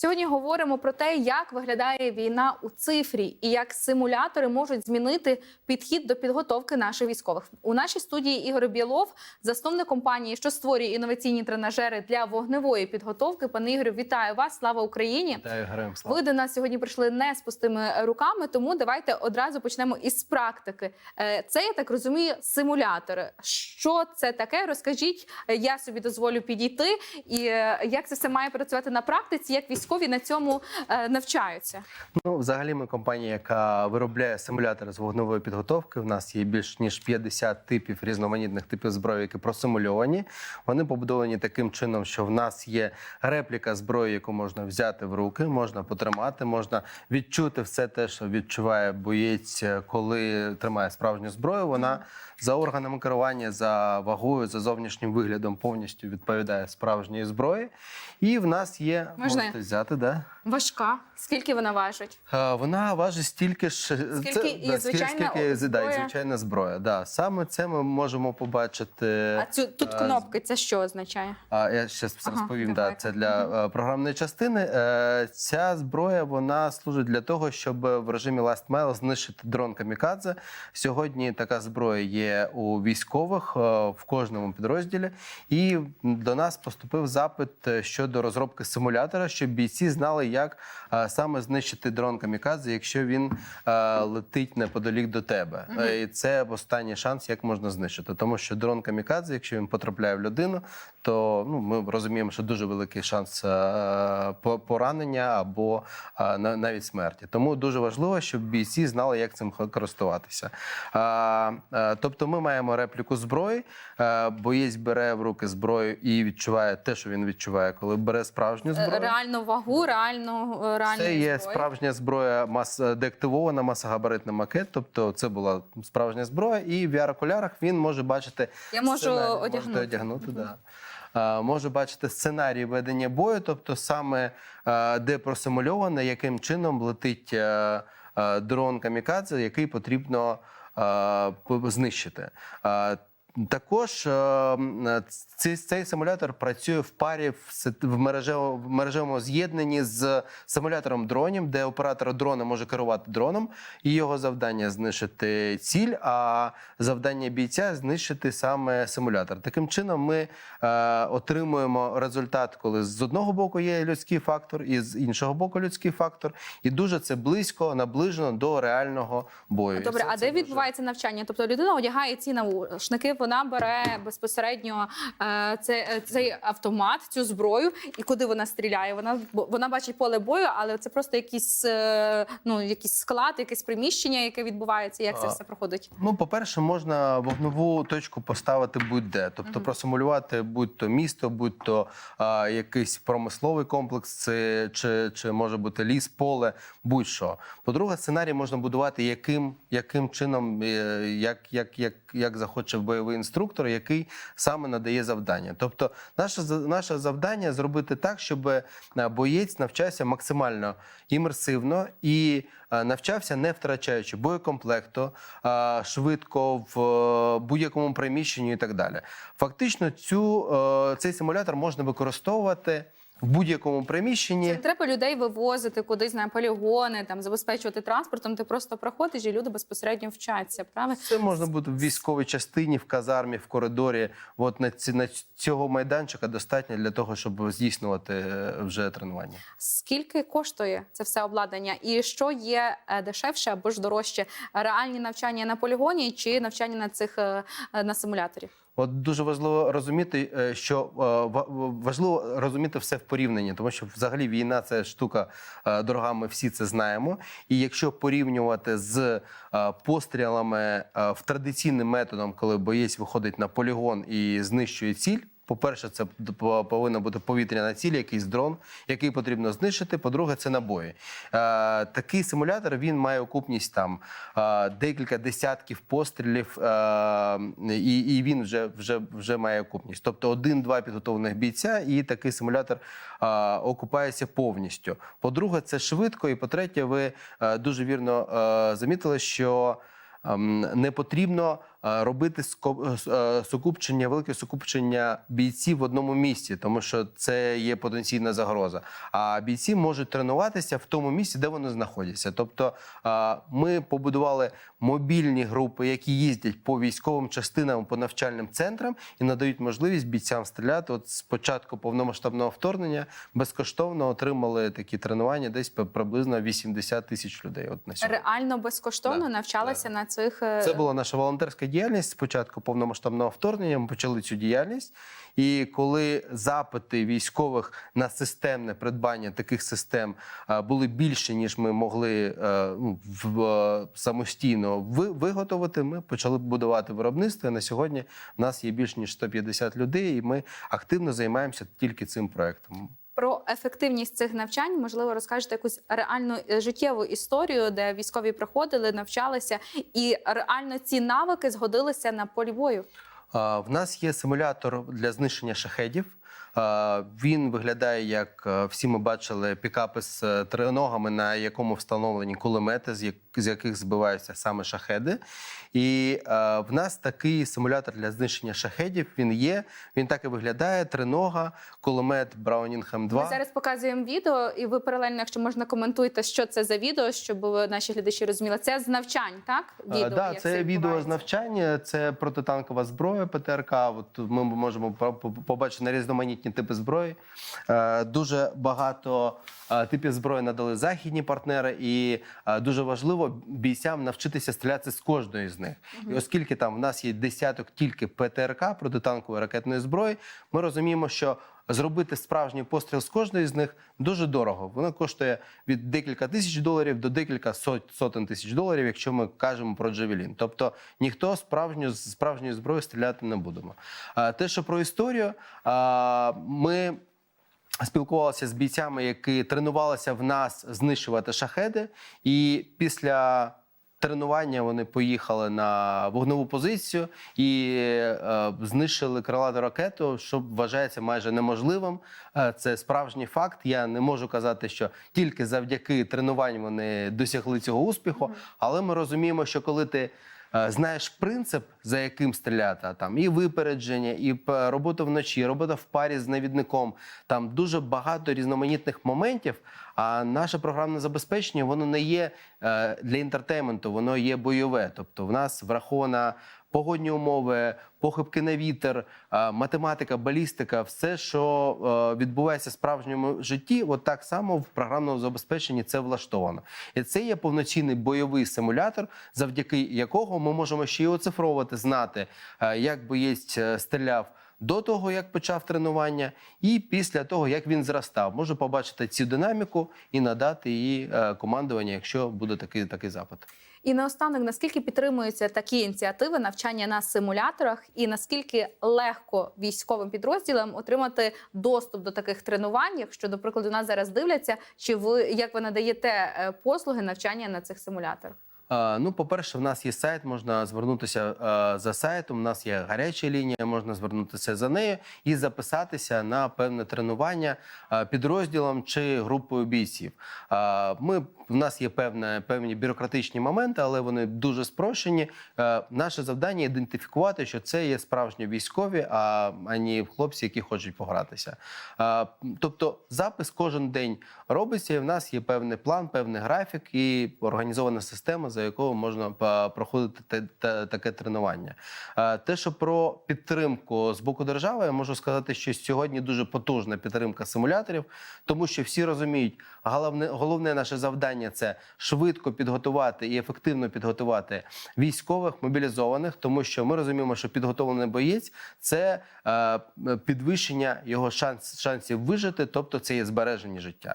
Сьогодні говоримо про те, як виглядає війна у цифрі і як симулятори можуть змінити підхід до підготовки наших військових. У нашій студії Ігор Білов, засновник компанії, що створює інноваційні тренажери для вогневої підготовки. Пане Ігорю, вітаю вас! Слава Україні! Вітаю, героям слава. Ви до нас сьогодні прийшли не з пустими руками, тому давайте одразу почнемо із практики. Е, Це я так розумію, симулятори. Що це таке? Розкажіть, Е, я собі дозволю підійти, і е, як це все має працювати на практиці, як військові на цьому е, навчаються. Ну, взагалі, ми компанія, яка виробляє симулятори з вогневої підготовки. У нас є більш ніж 50 типів різноманітних типів зброї, які просимульовані. Вони побудовані таким чином, що в нас є репліка зброї, яку можна взяти в руки, можна потримати, можна відчути все те, що відчуває боєць, е, коли тримає справжню зброю. Вона за органами керування, за вагою, за зовнішнім виглядом повністю відповідає справжньої зброї. І в нас є Можна? можете взяти, да. Важка. Скільки вона важить? Е, Вона важить стільки ж Скільки і да, звичайна скільки, да, зброя? і звичайна зброя. Да. Саме це ми можемо побачити. А цю тут е, кнопки, це що означає? А я ще Ага, розповім. Да, це для е, програмної частини. Е, Ця зброя вона служить для того, щоб в режимі Last Mile знищити дрон камікадзе. Сьогодні така зброя є у військових в кожному підрозділі. І до нас поступив запит щодо розробки симулятора, щоб бійці знали, як е, саме знищити дрон камікадзе, якщо він е, летить неподалік до тебе. Е, І це останній шанс, як можна знищити. Тому що дрон камікадзе, якщо він потрапляє в людину, то ну ми розуміємо, що дуже великий шанс по- поранення або на- навіть смерті. Тому дуже важливо, щоб бійці знали, як цим користуватися. Тобто, ми маємо репліку зброї. Боєць бере в руки зброю і відчуває те, що він відчуває, коли бере справжню зброю. Реальну вагу, реальну е, реальну Це є справжня зброя, мас деактивована масогабаритний макет. Тобто, це була справжня зброя, і в VR-окулярах він може бачити Я можу сценарій. одягнути. Можете одягнути, да. Може бачити сценарій ведення бою, тобто саме де просимульовано, яким чином летить дрон камікадзе, який потрібно знищити. Також е, цей, цей симулятор працює в парі в, сет- в, мережево, в мережевому з'єднанні з симулятором дронів, де оператор дрона може керувати дроном, і його завдання знищити ціль, а завдання бійця знищити саме симулятор. Таким чином, ми е, отримуємо результат, коли з одного боку є людський фактор, і з іншого боку людський фактор, і дуже це близько наближено до реального бою. Добре, це- а це де дуже- відбувається навчання? Тобто людина одягає ці наушники, вона бере безпосередньо е, це, е, цей автомат, цю зброю, і куди вона стріляє? Вона вона бачить поле бою, але це просто якийсь е, ну якийсь склад, якесь приміщення, яке відбувається. Як це все проходить? Ну, по-перше, можна вогневу точку поставити будь-де, тобто просимулювати будь-то місто, будь-то а, якийсь промисловий комплекс, це, чи, чи може бути ліс, поле, будь-що. По-друге, сценарій можна будувати яким, яким чином, як, як, як, як захоче бойовий інструктор, який саме надає завдання. Тобто, наше, наше завдання зробити так, щоб е, боєць навчався максимально імерсивно і е, навчався, не втрачаючи боєкомплекту, швидко в е, будь-якому приміщенні і так далі. Фактично, цю, цей симулятор можна використовувати в будь-якому приміщенні. Це не треба людей вивозити кудись на полігони, там забезпечувати транспортом. Ти просто проходиш і люди безпосередньо вчаться. Правильно? Це можна бути в військовій частині, в казармі, в коридорі. От на, ці, на цього майданчика достатньо для того, щоб здійснювати е, вже тренування. Скільки коштує це все обладнання, і що є е, дешевше або ж дорожче? Реальні навчання на полігоні чи навчання на цих е, на симуляторі? От дуже важливо розуміти, е, що е, важливо розуміти все в порівнянні, тому що взагалі війна це штука е, дорога. Ми всі це знаємо. І якщо порівнювати з пострілами в традиційним методом, коли боєць виходить на полігон і знищує ціль. По-перше, це п- повинна бути повітряна ціль, якийсь дрон, який потрібно знищити. По-друге, це набої. Е, такий симулятор він має окупність там е, декілька десятків пострілів, е, і, він вже, вже, вже має окупність. Тобто один-два підготовлених бійця, і такий симулятор окупається повністю. По-друге, це швидко. І по-третє, ви дуже вірно замітили, що ем, не потрібно робити ско- е, е, сукупчення, велике сукупчення бійців в одному місці, тому що це є потенційна загроза. А бійці можуть тренуватися в тому місці, де вони знаходяться. Тобто е, ми побудували мобільні групи, які їздять по військовим частинам, по навчальним центрам і надають можливість бійцям стріляти. От з початку повномасштабного вторгнення безкоштовно отримали такі тренування десь при- приблизно 80 тисяч людей. От на сьогодні. Реально безкоштовно Да, навчалися на цих е, Це була наша волонтерська діяльність. Спочатку повномасштабного вторгнення ми почали цю діяльність. І коли запити військових на системне придбання таких систем е, були більше, ніж ми могли е, ну, е, самостійно виготовити, ми почали будувати виробництво. І на сьогодні в нас є більш ніж 150 людей, і ми активно займаємося тільки цим проектом. Про ефективність цих навчань можливо розкажете якусь реальну е, життєву історію, де військові приходили, навчалися, і реально ці навики згодилися на полі бою. В нас є симулятор для знищення шахедів. Він виглядає як е, всі ми бачили пікапи з е, триногами, на якому встановлені кулемети, з яких збиваються саме шахеди. І е, в нас такий симулятор для знищення шахедів. Він є. Він так і виглядає: тринога, кулемет Браунінг М2. Ми зараз показуємо відео, і ви паралельно, якщо можна, коментуйте, що це за відео, щоб наші глядачі розуміли. Це з навчань, так? Відео, да, як це відео з навчання, це протитанкова зброя ПТРК. От ми можемо по- по- побачити на різноманітні типи зброї. Е, Дуже багато е, типів зброї надали західні партнери, і е, дуже важливо бійцям навчитися стріляти з кожної з них. І оскільки там в нас є десяток тільки ПТРК протитанкової ракетної зброї, ми розуміємо, що Зробити справжній постріл з кожної з них дуже дорого. Воно коштує від декілька тисяч доларів до декілька сотень тисяч доларів, якщо ми кажемо про Джавелін. Тобто ніхто справжню з справжньої зброї стріляти не будемо. Те, що про історію, ми. Спілкувалися з бійцями, які тренувалися в нас знищувати шахеди, і після тренування вони поїхали на вогневу позицію і е, знищили крилату ракету, що вважається майже неможливим. Е, це справжній факт. Я не можу казати, що тільки завдяки тренуванням вони досягли цього успіху, але ми розуміємо, що коли ти знаєш принцип, за яким стріляти, а там і випередження, і робота вночі, робота в парі з навідником. Там дуже багато різноманітних моментів. А наше програмне забезпечення воно не є е, для інтертейменту, воно є бойове. Тобто, в нас врахована погодні умови, похибки на вітер, е, математика, балістика, все, що е, відбувається в справжньому житті, от так само в програмному забезпеченні це влаштовано. І це є повноцінний бойовий симулятор, завдяки якого ми можемо ще й оцифровувати, знати, е, як боєць стріляв. До того як почав тренування, і після того як він зростав, можу побачити цю динаміку і надати її командування, якщо буде такий такий запит. І наостанок, наскільки підтримуються такі ініціативи навчання на симуляторах, і наскільки легко військовим підрозділам отримати доступ до таких тренувань, якщо, до прикладу, нас зараз дивляться, чи ви як ви надаєте е, послуги навчання на цих симуляторах? Ну, по-перше, в нас є сайт, можна звернутися е, за сайтом. У нас є гаряча лінія, можна звернутися за нею і записатися на певне тренування е, підрозділом чи групою бійців. Ми в нас є певне певні бюрократичні моменти, але вони дуже спрощені. Е, Наше завдання ідентифікувати, що це є справжні військові, а ані хлопці, які хочуть погратися. Е, Тобто, запис кожен день робиться, і в нас є певний план, певний графік і організована система, за якою можна е, проходити таке тренування. Е, Те, що про підтримку з боку держави, я можу сказати, що сьогодні дуже потужна підтримка симуляторів, тому що всі розуміють, головне, головне наше завдання це швидко підготувати і ефективно підготувати військових мобілізованих, тому що ми розуміємо, що підготовлений боєць це е, підвищення його шанс, шансів вижити, тобто це є збереження життя.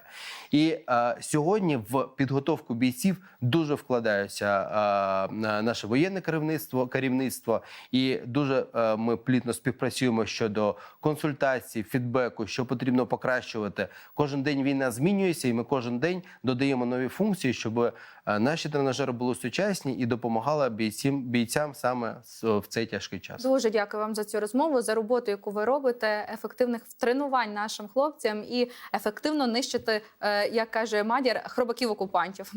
І е, сьогодні в підготовку бійців дуже вкладаються е, наше воєнне керівництво, керівництво, і дуже е, ми плідно співпрацюємо щодо консультацій, фідбеку, що потрібно покращувати. Кожен день війна змінюється, і ми кожен день додаємо нові функції, щоб е, наші тренажери були сучасні і допомагали бійцям, бійцям саме в цей тяжкий час. Дуже дякую вам за цю розмову, за роботу, яку ви робите, ефективних тренувань нашим хлопцям і ефективно нищити, е, як каже Мадір, хробаків окупантів.